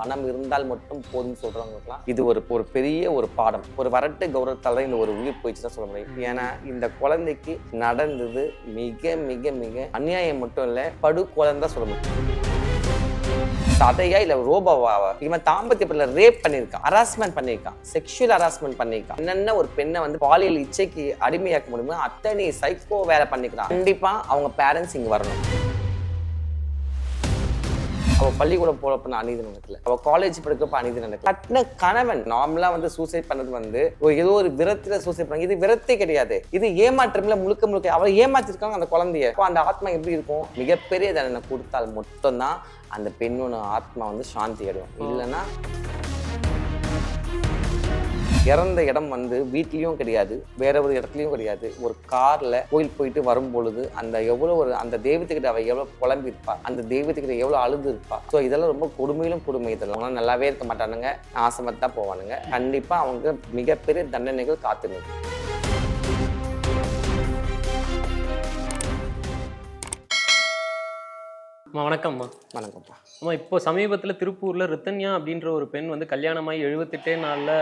பணம் இருந்தால் மட்டும் போதும் சொல்றவங்களுக்குலாம் இது ஒரு ஒரு பெரிய ஒரு பாடம். ஒரு வரட்டு கௌரவத்தால் தான் இந்த ஒரு உயிர் போயிடுச்சு தான் சொல்ல முடியும். ஏன்னா இந்த குழந்தைக்கு நடந்தது மிக மிக மிக அநியாயம் மட்டும் இல்ல படு குழந்தை சொல்ல முடியும். சதையா இல்ல ரோபோவா இவன் தாம்பத்தியத்துல ரேப் பண்ணியிருக்கான் ஹராஸ்மெண்ட் பண்ணியிருக்கான் செக்ஷுவல் ஹராஸ்மெண்ட் பண்ணியிருக்கான் என்னென்ன ஒரு பெண்ணை வந்து பாலியல் இச்சைக்கு அடிமையாக்க முடியுமோ அத்தனை சைக்கோ வேலை பண்ணிக்கிறான். கண்டிப்பா அவங்க பேரண்ட்ஸ் இங்க வரணும். அவ பள்ளிக்கூடம் போறப்ப அநீதி நடக்கல அவ காலேஜ் படிக்கிறப்ப அநீதி நடக்கல கட்டின கணவன் நார்மலா வந்து சூசைட் பண்ணது வந்து ஏதோ ஒரு விரத்துல சூசைட் பண்ணாங்க. இது விரத்தே கிடையாது. இது ஏமாற்றம்ல முழுக்க முழுக்க அவளை ஏமாத்திருக்காங்க அந்த குழந்தைய. அந்த ஆத்மா எப்படி இருக்கும்? மிகப்பெரிய தண்டனை கொடுத்தால் மட்டும்தான் அந்த பெண்ணோட ஆத்மா வந்து சாந்தி அடையும். இல்லைன்னா இறந்த இடம் வந்து வீட்லேயும் கிடையாது வேற ஒரு இடத்துலையும் கிடையாது. ஒரு கார்ல கோயில் போயிட்டு வரும் பொழுது அந்த எவ்வளோ ஒரு அந்த தெய்வத்துக்கிட்ட அவ எவ்வளோ புலம்பிருப்பா அந்த தெய்வத்துக்கிட்ட எவ்வளோ அழுது இருப்பா ஸோ இதெல்லாம் ரொம்ப கொடுமையிலும் கொடுமை இதெல்லாம். அவங்க நல்லாவே இருக்க மாட்டானுங்க. ஆசமத்து தான் போவானுங்க. கண்டிப்பா அவங்க மிகப்பெரிய தண்டனைகள் காத்து நிற்கும். அம்மா வணக்கம்மா. வணக்கம்ப்பா. அம்மா இப்போ சமீபத்தில் திருப்பூரில் ரித்தன்யா அப்படின்ற ஒரு பெண் வந்து கல்யாணமாகி எழுபத்தெட்டே நாளில்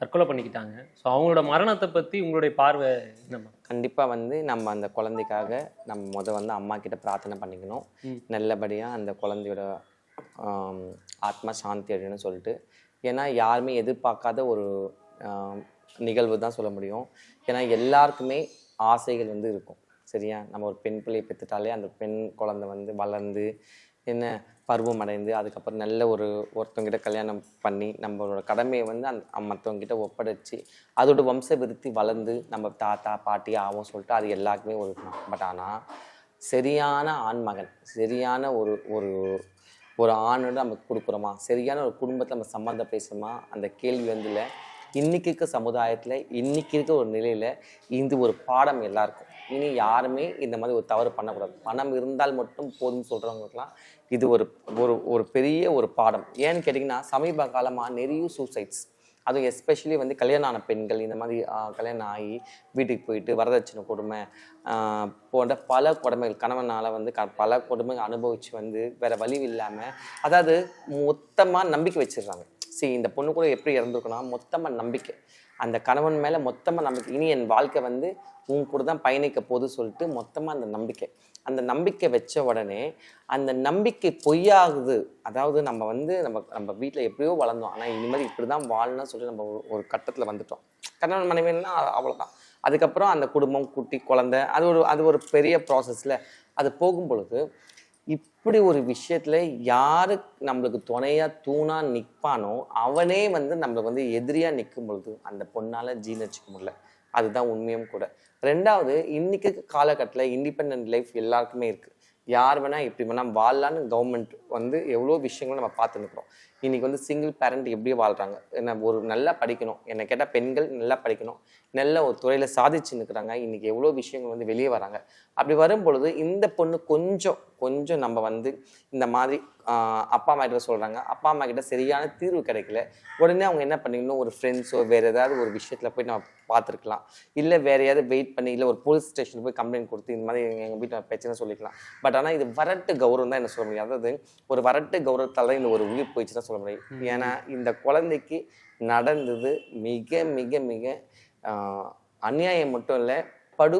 தற்கொலை பண்ணிக்கிட்டாங்க. ஸோ அவங்களோட மரணத்தை பற்றி உங்களுடைய பார்வை என்னம்மா கண்டிப்பா வந்து நம்ம அந்த குழந்தைக்காக நம்ம முத வந்து அம்மா கிட்ட பிரார்த்தனை பண்ணிக்கணும். ம். நல்லபடியா அந்த குழந்தையோட ஆத்மா சாந்தி அடையணும்னு சொல்லிட்டு. ஏன்னா யாருமே எதிர்பார்க்காத ஒரு நிகழ்வு தான் சொல்ல முடியும். ஏன்னா எல்லாருக்குமே ஆசைகள் வந்து இருக்கும். சரியா? நம்ம ஒரு பெண் பிள்ளையை பெற்றுட்டாலே அந்த பெண் குழந்தை வந்து வளர்ந்து என்ன பருவம் அடைந்து அதுக்கப்புறம் நல்ல ஒரு ஒருத்தவங்கிட்ட கல்யாணம் பண்ணி நம்மளோட கடமையை வந்து அந் மற்றவங்கிட்ட ஒப்படைச்சு அதோட வம்ச விருத்தி வளர்ந்து நம்ம தாத்தா பாட்டி ஆகும் சொல்லிட்டு அது எல்லாருக்குமே ஒரு பட் ஆனால் சரியான ஆண்மகன் சரியான ஒரு ஒரு ஒரு ஆணோட நம்ம கொடுக்குறோமா? சரியான ஒரு குடும்பத்தை நம்ம சம்மந்தம் பேசுகிறோமா அந்த கேள்வி வந்து இல்லை இன்னைக்கு இருக்க சமுதாயத்தில் இன்னைக்கு இருக்க ஒரு நிலையில் இது ஒரு பாடம் எல்லாருக்கும். இனி யாருமே இந்த மாதிரி ஒரு தவறு பண்ணக்கூடாது. பணம் இருந்தால் மட்டும் போதும்னு சொல்கிறவங்களுக்குலாம் இது ஒரு ஒரு ஒரு பெரிய ஒரு பாடம். ஏன்னு கேட்டிங்கன்னா சமீப காலமாக நிறைய சூசைட்ஸ் அதுவும் எஸ்பெஷலி வந்து கல்யாணம் ஆன பெண்கள் இந்த மாதிரி கல்யாணம் ஆகி வீட்டுக்கு போயிட்டு வரதட்சணை கொடுமை போன்ற பல கொடுமைகள் கணவனால் வந்து க பல கொடுமை அனுபவித்து வந்து வேறு வழி இல்லாமல் அதாவது மொத்தமாக நம்பிக்கை வச்சிடுறாங்க. சரி இந்த பொண்ணு கூட எப்படி இறந்துருக்குன்னா மொத்தமாக நம்பிக்கை. அந்த கணவன் மேலே மொத்தமாக நம்பிக்கை இனி என் வாழ்க்கை வந்து உன் கூட தான் பயணிக்க போது சொல்லிட்டு மொத்தமாக அந்த நம்பிக்கை. அந்த நம்பிக்கை வச்ச உடனே அந்த நம்பிக்கை பொய்யாகுது. அதாவது நம்ம வந்து நம்ம நம்ம வீட்டில் எப்படியோ வளர்ந்தோம். ஆனால் இனிமேல் இப்படி தான் வாழணும்னு சொல்லி நம்ம ஒரு- ஒரு கட்டத்தில் வந்துட்டோம். கணவன் மனைவின்னா அவ்வளோதான் அதுக்கப்புறம் அந்த குடும்பம் குட்டி குழந்தை அது ஒரு அது ஒரு பெரிய ப்ராசஸில் அது போகும் பொழுது இப்படி ஒரு விஷயத்துல யாரு நம்மளுக்கு துணையா தூணா நிற்பானோ அவனே வந்து நம்மளுக்கு வந்து எதிரியா நிற்கும் பொழுது அந்த பொண்ணால ஜீர்ணிச்சிக்க முடியல. அதுதான் உண்மையும் கூட. ரெண்டாவது இன்னைக்கு காலகட்டத்தில் இண்டிபெண்ட் லைஃப் எல்லாருக்குமே இருக்கு. யார் வேணா எப்படி வேணா வாழலான்னு கவர்மெண்ட் வந்து எவ்வளோ விஷயங்களும் நம்ம பார்த்துருக்குறோம் நிற்கிறோம் இன்னைக்கு வந்து சிங்கிள் பேரண்ட் எப்படி வாழ்கிறாங்க என்ன ஒரு நல்லா படிக்கணும். என்னை கேட்டால் பெண்கள் நல்லா படிக்கணும். நல்ல ஒரு துறையில் சாதிச்சு நிற்கிறாங்க இன்னைக்கு எவ்வளோ விஷயங்கள் வந்து வெளியே வராங்க. அப்படி வரும் பொழுது இந்த பொண்ணு கொஞ்சம் கொஞ்சம் நம்ம வந்து இந்த மாதிரி அப்பா அம்மா கிட்ட சொல்கிறாங்க அப்பா அம்மா கிட்ட சரியான தீர்வு கிடைக்கல. உடனே அவங்க என்ன பண்ணிக்கணும் ஒரு ஃப்ரெண்ட்ஸோ வேறு ஏதாவது ஒரு விஷயத்தில் போய் நம்ம பார்த்துருக்கலாம். இல்லை வேற ஏதாவது வெயிட் பண்ணி இல்லை ஒரு போலீஸ் ஸ்டேஷன் போய் கம்ப்ளைண்ட் கொடுத்து இந்த மாதிரி எங்கள் வீட்டில் பிரச்சனை சொல்லிக்கலாம். பட் ஆனால் இது வரட்டு கௌரவம் தான் என்ன சொல்ல முடியும். அதாவது ஒரு வரட்டு கௌரவத்தால் தான் இந்த ஒரு உயிர் போயிடுச்சு தான் சொல்ல முடியும். ஏன்னா இந்த குழந்தைக்கு நடந்தது மிக மிக மிக அநியாயம் மட்டும் இல்லை படு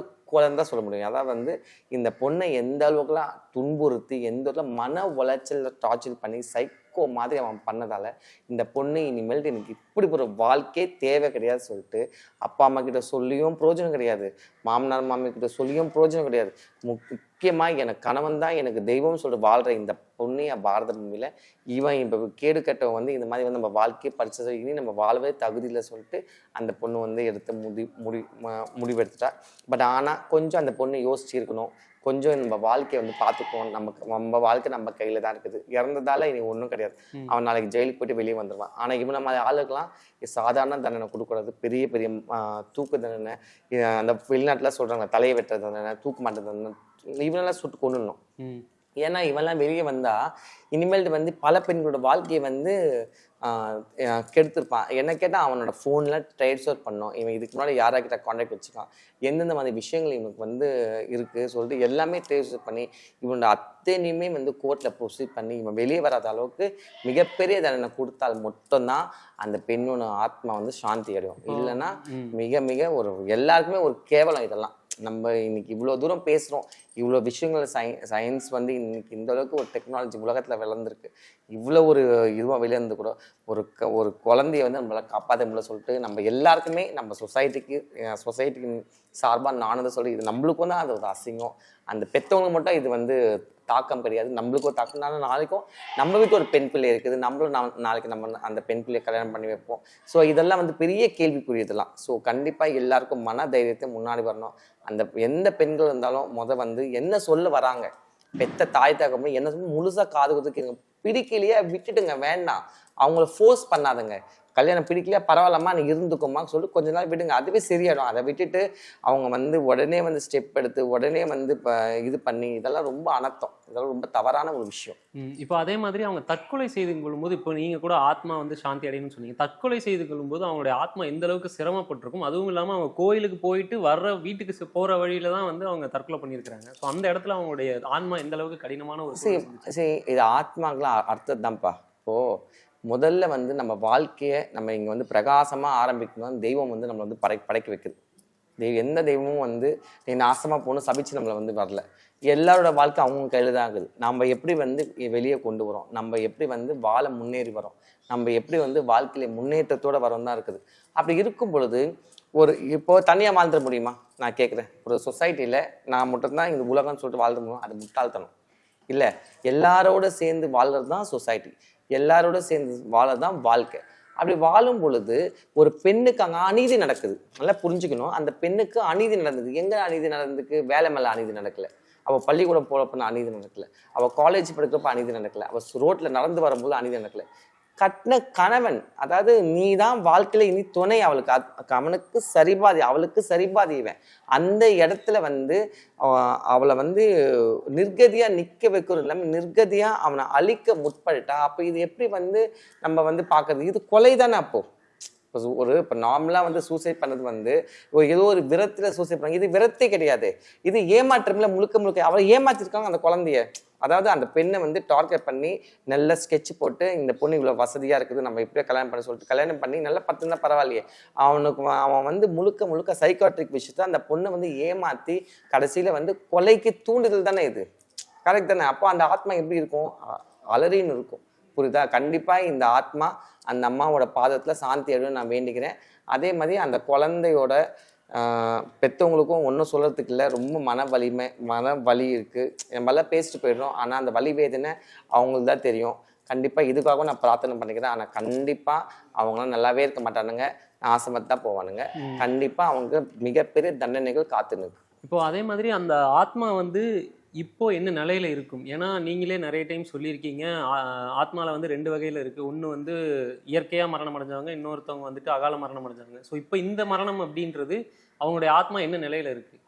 தான் சொல்ல முடியும். அதாவது வந்து இந்த பொண்ணை எந்த அளவுக்குலாம் துன்புறுத்தி எந்த அளவுக்கு மன உளைச்சலில் டார்ச்சர் பண்ணி சைக்கோ மாதிரி அவன் பண்ணதால இந்த பொண்ணு இனிமேல் எனக்கு இப்படி ஒரு வாழ்க்கையே தேவை கிடையாது சொல்லிட்டு அப்பா அம்மா கிட்ட சொல்லியும் பிரயோஜனம் கிடையாது. மாமனார் மாமி கிட்ட சொல்லியும் பிரயோஜனம் கிடையாது. முக்கியமாக எனக்கு கணவன் தான் எனக்கு தெய்வம் சொல்லிட்டு வாழ்கிற இந்த பொண்ணிய பாரத பூமியில் இவன் இப்போ கேடு கட்டவன் வந்து இந்த மாதிரி வந்து நம்ம வாழ்க்கையை படிச்சது இனி நம்ம வாழவே தகுதியில் சொல்லிட்டு அந்த பொண்ணு வந்து எடுத்து முடி முடி முடிவெடுத்துட்டா. பட் ஆனால் கொஞ்சம் அந்த பொண்ணு யோசிச்சிருக்கணும். கொஞ்சம் நம்ம வாழ்க்கையை வந்து பார்த்துக்குவோம். நமக்கு நம்ம வாழ்க்கை நம்ம கையில் தான் இருக்குது. இறந்ததால இனி ஒன்றும் கிடையாது. அவன் நாளைக்கு ஜெயிலுக்கு போயிட்டு வெளியே வந்துடுவான் ஆனால் இவன் நம்ம ஆளுக்கெல்லாம் சாதாரண தண்டனை கொடுக்கறது பெரிய பெரிய தூக்கு தண்டனை. அந்த வெளிநாட்டில் சொல்கிறாங்க தலையை வெட்டுற தண்டனை தூக்கு மாட்ட தண்டனை. இவனெல்லாம் சுட்டு கொண்டுடணும் ஏன்னா இவெல்லாம் வெளியே வந்தா இனிமேல்ட்டு வந்து பல பெண்களோட வாழ்க்கையை வந்து கெடுத்திருப்பான் என்ன கேட்டால் அவனோட ஃபோனில் ட்ரேட் ஸ்டோர் பண்ணோம். இவன் இதுக்கு முன்னாடி யாராக்கிட்ட காண்டாக்ட் வச்சுக்கான். எந்தெந்த மாதிரி விஷயங்கள் இவனுக்கு வந்து இருக்குது சொல்லிட்டு எல்லாமே ட்ரேட் ஸ்டோர் பண்ணி இவனோட அத்தனையுமே வந்து கோர்ட்டில் ப்ரொசீட் பண்ணி இவன் வெளியே வராத அளவுக்கு மிகப்பெரிய தண்டனை கொடுத்தால் மட்டும்தான் அந்த பெண்ணோட ஆத்மா வந்து சாந்தி அடையும். இல்லைன்னா மிக மிக ஒரு எல்லாருக்குமே ஒரு கேவலம் இதெல்லாம். நம்ம இன்னைக்கு இவ்வளோ தூரம் பேசுகிறோம் இவ்வளோ விஷயங்கள் சை சயின்ஸ் வந்து இன்னைக்கு இந்த அளவுக்கு ஒரு டெக்னாலஜி உலகத்தில் விளந்துருக்கு இவ்வளோ ஒரு இதுவாக விளையாந்து கூட ஒரு க ஒரு குழந்தைய வந்து நம்மளால் காப்பாற்ற முடியல சொல்லிட்டு நம்ம எல்லாருக்குமே நம்ம சொசைட்டிக்கு சொசைட்டிக்கு சார்பாக நானதை சொல்லி இது நம்மளுக்கும் தான் அது ஒரு அசிங்கம். அந்த பெற்றவங்க மட்டும் இது வந்து தாக்கம் கிடையாது. நம்மளுக்கும் தாக்கம். நாளைக்கும் நம்ம வீட்டு ஒரு பெண் பிள்ளை இருக்குது. நம்மளும் நம் நாளைக்கு நம்ம அந்த பெண் பிள்ளையை கல்யாணம் பண்ணி வைப்போம். ஸோ இதெல்லாம் வந்து பெரிய கேள்விக்குரியதெல்லாம் ஸோ கண்டிப்பாக எல்லாருக்கும் மன தைரியத்தை முன்னாடி வரணும். அந்த எந்த பெண்கள் இருந்தாலும் முத வந்து என்ன சொல்ல வராங்க? பெத்த தாய் தகப்பன் என்ன சொல்லி முழுசா காது கொடுத்து பிடிக்கலையே விட்டுட்டுங்க வேண்டாம். அவங்கள ஃபோர்ஸ் பண்ணாதுங்க. கல்யாணம் பிடிக்கலையா பரவாயில்லம்மா நீ இருந்துக்கோமா சொல்லிட்டு கொஞ்ச நாள் விடுங்க. அதுவே சரியாயிடும். அதை விட்டுட்டு அவங்க வந்து உடனே வந்து ஸ்டெப் எடுத்து உடனே வந்து இப்போ இது பண்ணி இதெல்லாம் ரொம்ப அனர்த்தம். இதெல்லாம் ரொம்ப தவறான ஒரு விஷயம். இப்போ அதே மாதிரி அவங்க தற்கொலை செய்து கொள்ளும்போது இப்போ நீங்க கூட ஆத்மா வந்து சாந்தி அடையணும்னு சொன்னீங்க. தற்கொலை செய்து கொள்ளும்போது அவங்களுடைய ஆத்மா எந்த அளவுக்கு சிரமப்பட்டிருக்கும் அதுவும் இல்லாம அவங்க கோயிலுக்கு போயிட்டு வர்ற வீட்டுக்கு போற வழியில தான் வந்து அவங்க தற்கொலை பண்ணியிருக்கிறாங்க. ஸோ அந்த இடத்துல அவங்களுடைய ஆன்மா எந்த அளவுக்கு கடினமான ஒரு சரி இது ஆத்மாக்கெல்லாம் அ- அர்த்தம் தான்ப்பா இப்போது முதல்ல வந்து நம்ம வாழ்க்கையை நம்ம இங்கே வந்து பிரகாசமாக ஆரம்பிக்கணும். தெய்வம் வந்து நம்மளை வந்து படை படைக்க வைக்குது. தெய்வம் எந்த தெய்வமும் வந்து நீ நாசமாக போகணும் சபிச்சு நம்மளை வந்து வரல. எல்லாரோட வாழ்க்கை அவங்க கையில தான் இருக்குது. நம்ம எப்படி வந்து வெளியே கொண்டு வரோம்? நம்ம எப்படி வந்து வாழ முன்னேறி வரோம்? நம்ம எப்படி வந்து வாழ்க்கையில முன்னேற்றத்தோட வரோம் தான் இருக்குது. அப்படி இருக்கும் பொழுது ஒரு இப்போ தனியாக வாழ்ந்துட முடியுமா? நான் கேட்குறேன் ஒரு சொசைட்டியில் நான் மட்டும்தான் இந்த உலகம்னு சொல்லிட்டு வாழ்ந்து முடியும்? அது முட்டாள்தனம். இல்லை எல்லாரோட சேர்ந்து வாழ்கிறது தான் சொசைட்டி எல்லாரோட சேர்ந்து வாழறது தான் வாழ்க்கை. அப்படி வாழும் பொழுது ஒரு பெண்ணுக்கு அங்கே அநீதி நடக்குது. நல்லா புரிஞ்சுக்கணும். அந்த பெண்ணுக்கு அநீதி நடந்தது. எங்கே அநீதி நடந்ததுக்கு? வேலை மேலே அநீதி நடக்கலை. அவள் பள்ளிக்கூடம் போகிறப்ப அநீதி நடக்கல. அவள் காலேஜ் படிக்கிறப்ப அநீதி நடக்கலை. அவள் ரோட்டில் நடந்து வரும்போது அநீதி நடக்கலை. கட்டின கணவன் அதாவது நீ தான் வாழ்க்கையில இனி துணை அவளுக்கு. அவனுக்கு சரிபாதி அவளுக்கு சரிபாதி இவன் அந்த இடத்துல வந்து அவளை வந்து நிர்கதியா நிக்க வைக்கிறது இல்லாமல் நிர்கதியா அவனை அழிக்க முற்பட்டா அப்போ இது எப்படி வந்து நம்ம வந்து பார்க்கறது? இது கொலை தானே அப்போ? இப்போ ஒரு இப்போ நார்மலாக வந்து சூசைட் பண்ணது வந்து ஏதோ ஒரு விரத்தில் சூசைட் பண்ணாங்க. இது விரத்தே கிடையாது. இது ஏமாற்றம்ல முழுக்க முழுக்க அவரை ஏமாற்றிருக்காங்க அந்த குழந்தைய. அதாவது அந்த பெண்ணை வந்து டார்கெட் பண்ணி நல்ல ஸ்கெட்ச் போட்டு இந்த பொண்ணு இவ்வளோ வசதியாக இருக்குது நம்ம இப்படியே கல்யாணம் பண்ண சொல்லிட்டு கல்யாணம் பண்ணி நல்லா பத்துனா பரவாயில்லையே. அவனுக்கு அவன் வந்து முழுக்க முழுக்க சைக்காட்ரிக் விஷயத்தை அந்த பொண்ணை வந்து ஏமாற்றி கடைசியில் வந்து கொலைக்கு தூண்டுதல் தானே இது. கரெக்ட் தானே? அப்போ அந்த ஆத்மா எப்படி இருக்கும்? அ- அலறின்னு இருக்கும். புரியுதா? கண்டிப்பாக இந்த ஆத்மா அந்த அம்மாவோட பாதத்தில் சாந்தி அடையும் நான் வேண்டிக்கிறேன். அதே மாதிரி அந்த குழந்தையோட ஆஹ், பெத்தவங்களுக்கும் ஒன்றும் சொல்கிறதுக்கு இல்லை. ரொம்ப மன வலிமை மன வலி இருக்குது நம்மளாம் பேசிட்டு போயிடுறோம். ஆனால் அந்த வலி வேதனை அவங்களுக்கு தான் தெரியும். கண்டிப்பாக இதுக்காகவும் நான் பிரார்த்தனை பண்ணிக்கிறேன். ஆனால் கண்டிப்பாக அவங்களாம் நல்லாவே இருக்க மாட்டானுங்க. நாசமத்து தான் போவானுங்க. கண்டிப்பாக அவங்க மிகப்பெரிய தண்டனைகள் காத்து நிற்கும். இப்போ அதே மாதிரி அந்த ஆத்மா வந்து இப்போது என்ன நிலையில் இருக்கும்? ஏன்னா நீங்களே நிறைய டைம் சொல்லியிருக்கீங்க. ஆத்மாவில் வந்து ரெண்டு வகையில் இருக்குது ஒன்று வந்து இயற்கையாக மரணம் அடைஞ்சவங்க இன்னொருத்தவங்க வந்துட்டு அகால மரணம் அடைஞ்சவங்க. ஸோ இப்போ இந்த மரணம் அப்படின்றது அவங்களுடைய ஆத்மா என்ன நிலையில் இருக்குது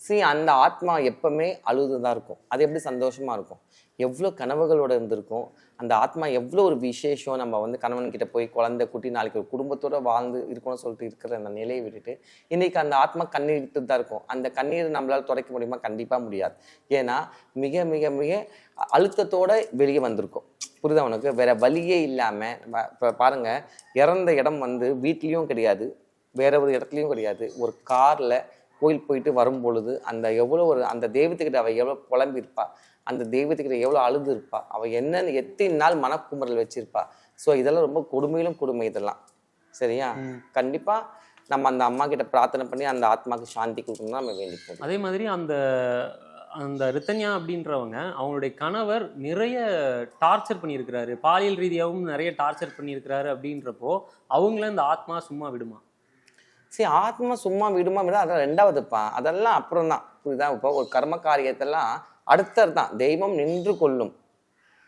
சரி அந்த ஆத்மா எப்பவுமே அழுது தான் இருக்கும். அது எப்படி சந்தோஷமாக இருக்கும்? எவ்வளோ கனவுகளோட இருந்திருக்கும். அந்த ஆத்மா எவ்வளோ ஒரு விசேஷம் நம்ம வந்து கணவன்கிட்ட போய் குழந்தை குட்டி நாளைக்கு ஒரு குடும்பத்தோடு வாழ்ந்து இருக்கணும்னு சொல்லிட்டு இருக்கிற அந்த நிலையை விட்டுட்டு இன்றைக்கி அந்த ஆத்மா கண்ணீர் விட்டு தான் இருக்கும். அந்த கண்ணீர் நம்மளால் துடைக்க முடியுமா? கண்டிப்பாக முடியாது. ஏன்னா மிக மிக மிக அழுத்தத்தோடு வெளியே வந்திருக்கும். புரியுதா உனக்கு? வேறு வழியே இல்லாமல் இப்போ பாருங்கள் பாருங்க இறந்த இடம் வந்து வீட்லேயும் கிடையாது வேற ஒரு இடத்துலையும் கிடையாது. ஒரு காரில் கோயில் போயிட்டு வரும் பொழுது அந்த எவ்வளோ ஒரு அந்த தெய்வத்துக்கிட்ட அவள் எவ்வளோ புலம்பியிருப்பா? அந்த தெய்வத்துக்கிட்ட எவ்வளோ அழுது இருப்பா அவள் என்னன்னு எத்தனை நாள் மனக்குமுறல் வச்சிருப்பா? ஸோ இதெல்லாம் ரொம்ப கொடுமையிலும் கொடுமை இதெல்லாம். சரியா? கண்டிப்பா நம்ம அந்த அம்மா கிட்ட பிரார்த்தனை பண்ணி அந்த ஆத்மாக்கு சாந்தி கொடுக்கணும் நம்ம வேண்டிப்போம் அதே மாதிரி அந்த அந்த ரித்தன்யா அப்படின்றவங்க அவங்களுடைய கணவர் நிறைய டார்ச்சர் பண்ணியிருக்கிறாரு. பாலியல் ரீதியாகவும் நிறைய டார்ச்சர் பண்ணியிருக்கிறாரு அப்படின்றப்போ அவங்கள இந்த ஆத்மா சும்மா விடுமா? சரி ஆத்மா சும்மா விடுமா? விட அதெல்லாம் ரெண்டாவதுப்பா. அதெல்லாம் அப்புறம் தான் புரியுதா? இப்போ ஒரு கர்ம காரியத்தெல்லாம் அடுத்தது தான் தெய்வம் நின்று கொள்ளும்.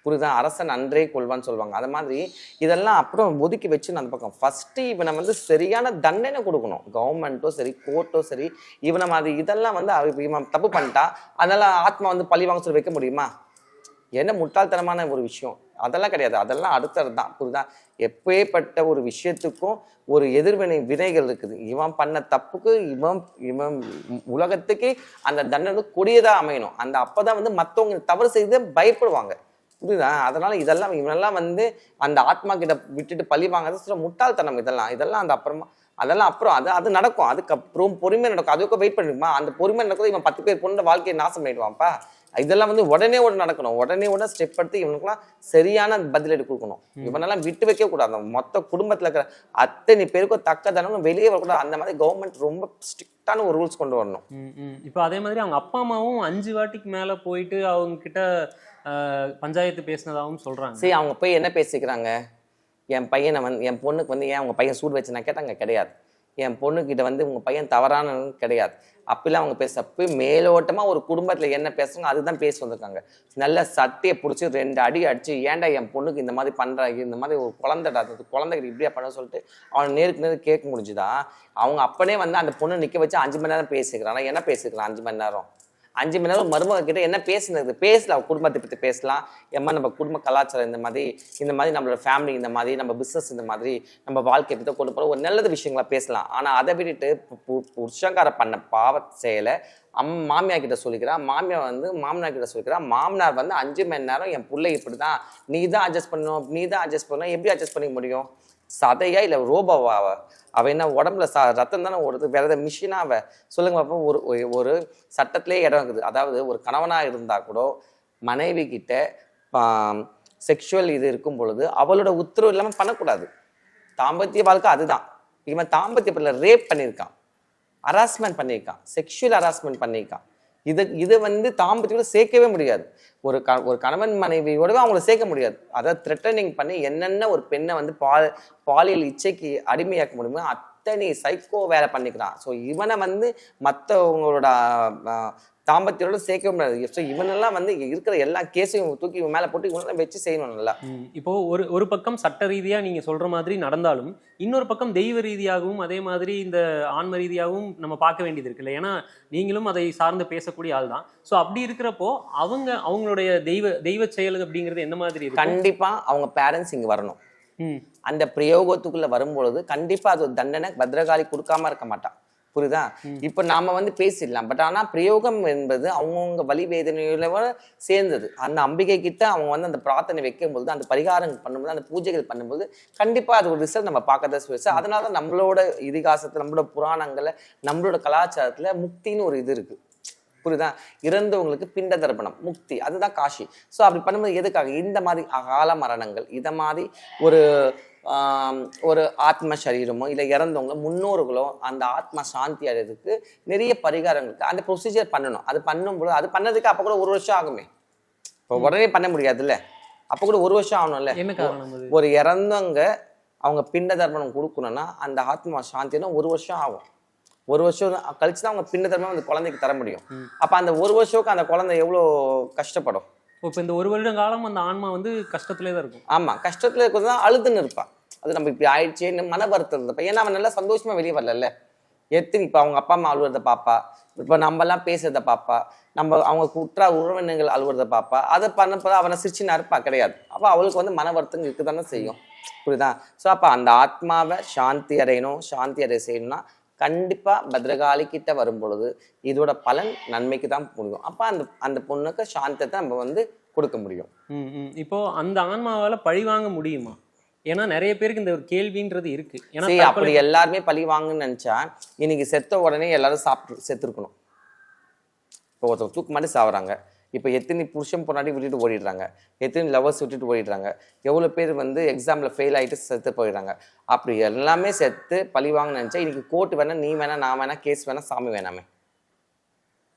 புரியுதா? அரசன் அன்றே கொள்வான்னு சொல்லுவாங்க. அது மாதிரி இதெல்லாம் அப்புறம் ஒதுக்கி வச்சு அந்த பக்கம். ஃபஸ்ட்டு இவனை வந்து சரியான தண்டனை கொடுக்கணும். கவர்மெண்ட்டோ சரி கோர்ட்டோ சரி இவனை மாதிரி இதெல்லாம் வந்து இவன் தப்பு பண்ணிட்டா அதனால் ஆத்மா வந்து பழி வாங்க சொல்லி வைக்க முடியுமா? என்ன முட்டாள்தனமான ஒரு விஷயம்? அதெல்லாம் கிடையாது. அதெல்லாம் அடுத்தது தான். புரியுதா? எப்பேற்பட்ட ஒரு விஷயத்துக்கும் ஒரு எதிர்வினை வினைகள் இருக்குது. இவன் பண்ண தப்புக்கு இவன் இவன் உலகத்துக்கு அந்த தண்டனை கொடியதா அமையணும். அந்த அப்போ தான் வந்து மற்றவங்க தவறு செய்து பயப்படுவாங்க. புரியுதா? அதனால இதெல்லாம் இவனெல்லாம் வந்து அந்த ஆத்மா கிட்ட விட்டுட்டு பழி வாங்குறது சில முட்டாள்தனம் இதெல்லாம். இதெல்லாம் அந்த அப்புறமா அதெல்லாம் அப்புறம் அது அது நடக்கும். அதுக்கப்புறம் பொறுமை நடக்கும். அதுக்கு வெயிட் பண்ணிருமா அந்த பொறுமை நடக்கிறது இவன் பத்து பேர் பொண்ணு வாழ்க்கையை நாசம் பண்ணிடுவான்ப்பா. இதெல்லாம் வந்து உடனே உடனே நடக்கணும். உடனே உடனே ஸ்டெப் எடுத்து இவனுக்குலாம் சரியான பதிலடி கொடுக்கணும். இவனெல்லாம் விட்டு வைக்க கூடாது. மொத்த குடும்பத்துல இருக்கிற அத்தனை பேருக்கும் தக்க தனம் வெளியே வரக்கூடாது. அந்த மாதிரி கவர்மெண்ட் ரொம்ப ஸ்ட்ரிக்டான ஒரு ரூல்ஸ் கொண்டு வரணும். இப்போ அதே மாதிரி அவங்க அப்பா அம்மாவும் அஞ்சு வாட்டிக்கு மேல போயிட்டு அவங்க கிட்ட பஞ்சாயத்து பேசினதாகவும் சொல்றாங்க. சரி அவங்க போய் என்ன பேசிக்கிறாங்க? என் பையனை வந்து என் பொண்ணுக்கு வந்து ஏன் உங்கள் பையன் சூடு வச்சுனா கேட்டால் அங்கே கிடையாது. என் பொண்ணுக்கிட்ட வந்து உங்கள் பையன் தவறான கிடையாது. அப்படிலாம் அவங்க பேச மேலோட்டமாக ஒரு குடும்பத்தில் என்ன பேசுறாங்க அதுதான் பேசி வந்திருக்காங்க. நல்ல சட்டையை பிடிச்சி ரெண்டு அடி அடித்து ஏன்டா என் பொண்ணுக்கு இந்த மாதிரி பண்ணுறாங்க இந்த மாதிரி ஒரு குழந்தைடா அது குழந்தைகிட்ட இப்படியா பண்ண சொல்லிட்டு அவனை நேருக்கு நேருக்கு கேட்க முடிஞ்சுதா? அவங்க அப்பனே வந்து அந்த பொண்ணை நிற்க வச்சு அஞ்சு மணி நேரம் பேசிக்கிறான். என்ன பேசிக்கிறான் அஞ்சு மணி நேரம்? அஞ்சு மணி நேரம் மருமக கிட்ட என்ன பேசுனது? பேசலாம் குடும்பத்தை பற்றி பேசலாம். எம்மா நம்ம குடும்ப கலாச்சாரம் இந்த மாதிரி இந்த மாதிரி நம்மளோட ஃபேமிலி இந்த மாதிரி நம்ம பிஸ்னஸ் இந்த மாதிரி நம்ம வாழ்க்கை பற்றி கொண்டு போகிற ஒரு நல்லது விஷயங்களா பேசலாம். ஆனால் அதை விட்டுட்டு பு- புருஷங்கார பண்ண பாவ செயலை அம் மாமியார் கிட்ட சொல்லிக்கிறா மாமியார் வந்து மாமனார் கிட்ட சொல்லிக்கிறா மாமனார் வந்து அஞ்சு மணி நேரம் என் பிள்ளை இப்படி தான் நீ தான் அட்ஜஸ்ட் பண்ணணும் நீ தான் அட்ஜஸ்ட் பண்ணணும் எப்படி அட்ஜஸ்ட் பண்ணிக்க முடியும்? சதையா இல்லை ரோபோவா அவ? என்ன உடம்புல ச ரத்தம் தானே ஓடுது வேற ஏதாவது மிஷினா அவ? சொல்லுங்க பாப்போம். ஒரு ஒரு- ஒரு சட்டத்திலே இடம் இருக்குது. அதாவது ஒரு கணவனாக இருந்தால் கூட மனைவி கிட்ட செக்ஷுவல் இது இருக்கும் பொழுது அவளோட உத்தரவு இல்லாமல் பண்ணக்கூடாது. தாம்பத்திய வாழ்க்கை அதுதான். இவன் தாம்பத்திய ரேப் பண்ணியிருக்கான். ஹராஸ்மெண்ட் பண்ணியிருக்கான். செக்ஷுவல் ஹராஸ்மெண்ட் பண்ணியிருக்கான். இது இதை வந்து தாம்பத்தியோட சேர்க்கவே முடியாது. ஒரு க ஒரு கணவன் மனைவியோடவே அவங்கள சேர்க்க முடியாது. அதாவது த்ரெட்டனிங் பண்ணி என்னென்ன ஒரு பெண்ணை வந்து பால் பாலியல் இச்சைக்கு அடிமையாக்க முடியுமோ அத்தனை சைக்கோ வேலை பண்ணிக்கிறான். ஸோ இவனை வந்து மற்றவங்களோட தாம்பத்தியோட சேர்க்கவே முடியாது. ஸோ இவனெல்லாம் வந்து இருக்கிற எல்லா கேஸையும் தூக்கி இவன் மேலே போட்டு இவனெல்லாம் வச்சு செய்யணும் நல்லா. இப்போ ஒரு ஒரு பக்கம் சட்ட ரீதியா நீங்க சொல்ற மாதிரி நடந்தாலும் இன்னொரு பக்கம் தெய்வ ரீதியாகவும் அதே மாதிரி இந்த ஆன்ம ரீதியாகவும் நம்ம பார்க்க வேண்டியது இருக்குல்ல. ஏன்னா நீங்களும் அதை சார்ந்து பேசக்கூடிய ஆள் தான். ஸோ அப்படி இருக்கிறப்போ அவங்க அவங்களுடைய தெய்வ தெய்வ செயல் அப்படிங்கிறது என்ன மாதிரி இருக்கு கண்டிப்பா அவங்க பேரண்ட்ஸ் இங்க வரணும். ம். அந்த பிரயோகத்துக்குள்ள வரும்பொழுது கண்டிப்பா அது ஒரு தண்டனை பத்ரகாளி கொடுக்காம இருக்க மாட்டான். புரியுதா இப்ப நாம வந்து பேசிடலாம். பட் ஆனா பிரயோகம் என்பது அவங்கவுங்க வலி வேதனையில சேர்ந்தது. அந்த அம்பிகை கிட்ட அவங்க வந்து அந்த பிரார்த்தனை வைக்கும்போது அந்த பரிகாரம் பண்ணும்போது அந்த பூஜைகள் பண்ணும்போது கண்டிப்பா அது ஒரு ரிசல்ட் நம்ம பார்க்கதான் சொல்லி அதனால தான் நம்மளோட இதிகாசத்துல நம்மளோட புராணங்கள்ல நம்மளோட கலாச்சாரத்துல முக்தின்னு ஒரு இது இருக்கு. புரியுதா இறந்தவங்களுக்கு பிண்ட தர்ப்பணம் முக்தி. அதுதான் காஷி. ஸோ அப்படி பண்ணும்போது எதுக்காக? இந்த மாதிரி அகால மரணங்கள் இதை மாதிரி ஒரு ஒரு ஆத்ம சரீரமோ இல்லை இறந்தவங்களோ முன்னோர்களோ அந்த ஆத்மா சாந்தி அடைறதுக்கு நிறைய பரிகாரங்களுக்கு அந்த ப்ரொசீஜர் பண்ணணும். அது பண்ணும்போது அது பண்ணதுக்கு அப்போ கூட ஒரு வருஷம் ஆகுமே. இப்போ உடனே பண்ண முடியாதுல்ல? அப்போ கூட ஒரு வருஷம் ஆகணும்ல? ஒரு இறந்தவங்க அவங்க பிண்ட தர்ப்பணம் கொடுக்கணும்னா அந்த ஆத்மா சாந்தினா ஒரு வருஷம் ஆகும். ஒரு வருஷம் கழிச்சு தான் அவங்க பிண்ட தர்ப்பணம் அந்த குழந்தைக்கு தர முடியும். அப்ப அந்த ஒரு வருஷத்துக்கு அந்த குழந்தை எவ்வளோ கஷ்டப்படும்? இப்போ இந்த ஒரு வருட காலம் அந்த ஆன்மா வந்து கஷ்டத்திலே தான் இருக்கும். ஆமா கஷ்டத்துல இருக்கிறது தான் அழுதுன்னு இருப்பான் அது நம்ம இப்படி ஆயிடுச்சேன்னு மன வருத்தம் இருந்தப்ப ஏன்னா அவன் நல்லா சந்தோஷமா வெளியே வரல எத்தனை இப்போ அவங்க அப்பா அம்மா அழுவுறத பாப்பா. இப்போ நம்மலாம் பேசுறதை பாப்பா. நம்ம அவங்க குற்றா உறவினங்கள் அழுவுறத பாப்பா. அதை பண்ணப்போ அவனை சிரிச்சுன்னு இருப்பா கிடையாது. அப்போ அவளுக்கு வந்து மன வருத்தம் இருக்க தானே செய்யும். புரியுதா? ஸோ அப்போ அந்த ஆத்மாவை சாந்தி அடையணும். சாந்தி அடைய செய்யணும்னா கண்டிப்பாக பத்ரகாளி கிட்ட வரும் பொழுது இதோட பலன் நன்மைக்கு தான் முடியும். அப்போ அந்த அந்த பொண்ணுக்கு சாந்தத்தை நம்ம வந்து கொடுக்க முடியும். இப்போ அந்த ஆன்மாவால் பழி வாங்க முடியுமா? ஏன்னா நிறைய பேருக்கு இந்த ஒரு கேள்வின்றது இருக்கு. ஏன்னா சரி தற்கொலை- அப்படி எல்லாருமே பழி வாங்குன்னு நினைச்சா இன்னைக்கு செத்த உடனே எல்லாரும் சாப்பிட்டு செத்துருக்கணும். இப்போ ஒருத்தர் தூக்கு மாட்டி சாவறாங்க. இப்போ எத்தனை புருஷன் பொண்டாட்டி விட்டுட்டு ஓடிடுறாங்க. எத்தனை லவர்ஸ் விட்டுட்டு ஓடிடுறாங்க. எவ்வளோ பேர் வந்து எக்ஸாமில் ஃபெயில் ஆகிட்டு செத்து போயிடுறாங்க. அப்படி எல்லாமே செத்து பழி வாங்கன்னு நினச்சா இன்னைக்கு கோர்ட் வேணா நீ வேணா நான் வேணா கேஸ் வேணா சாமி வேணாமே.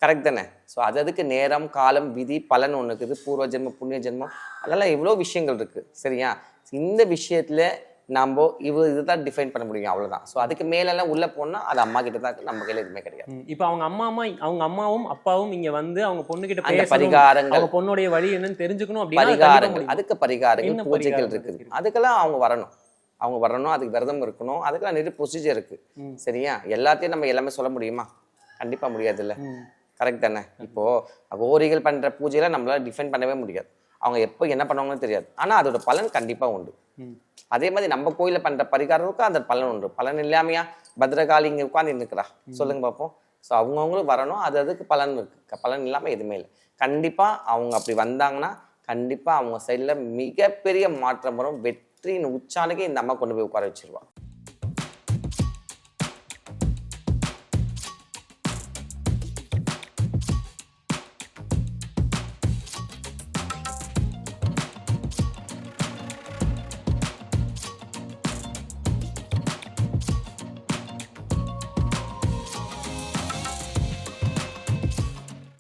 கரெக்ட் தானே? ஸோ அது அதுக்கு நேரம் காலம் விதி பலன் ஒன்று இருக்குது. பூர்வ ஜென்மம் புண்ணிய ஜென்மம். அதெல்லாம் இவ்வளோ விஷயங்கள் இருக்குது சரியா? இந்த விஷயத்தில் நம்ம இவ இதுதான் டிஃபைன் பண்ண முடியும் அவ்வளவுதான். ஸோ அதுக்கு மேலெல்லாம் உள்ள போனா அது அம்மா கிட்ட தான் நம்ம கையில எதுவுமே கிடையாது. இப்போ அவங்க அம்மா அம்மா அவங்க அம்மாவும் அப்பாவும் இங்க வந்து அவங்க பொண்ணு கிட்ட பரிகாரங்கள். அவங்க பொண்ணுடைய வழி என்னன்னு தெரிஞ்சுக்கணும் கண்டிப்பா பரிகாரங்கள். அதுக்கு பரிகாரங்கள் பூஜைகள் இருக்குது. இருக்கு? அதுக்கெல்லாம் அவங்க வரணும். அவங்க வரணும் அதுக்கு விரதம் இருக்கணும் அதுக்கெல்லாம் நிறைய ப்ரொசீஜர் இருக்கு. ம். சரியா? எல்லாத்தையும் நம்ம எல்லாமே சொல்ல முடியுமா? கண்டிப்பா முடியாது இல்ல ம். கரெக்ட் தானே? இப்போ அகோரிகள் பண்ற பூஜையில நம்மளால டிஃபைன் பண்ணவே முடியாது. அவங்க எப்போ என்ன பண்ணுவாங்கன்னு தெரியாது. ஆனால் அதோட பலன் கண்டிப்பாக உண்டு. அதே மாதிரி நம்ம கோயிலில் பண்ணுற பரிகாரத்துக்கும் அந்த பலன் உண்டு. பலன் இல்லாமையா பத்ரகாளி இங்கே உட்காந்து நிற்கிறா? சொல்லுங்க பார்ப்போம் ஸோ அவங்கவுங்களும் வரணும். அது அதுக்கு பலன் இருக்கு. பலன் இல்லாமல் எதுவுமே இல்லை. கண்டிப்பாக அவங்க அப்படி வந்தாங்கன்னா கண்டிப்பாக அவங்க சைடில் மிகப்பெரிய மாற்றம் வரும். வெற்றியின் உச்சானுக்கு இந்த அம்மா கொண்டு போய் உட்கார வச்சிருவா.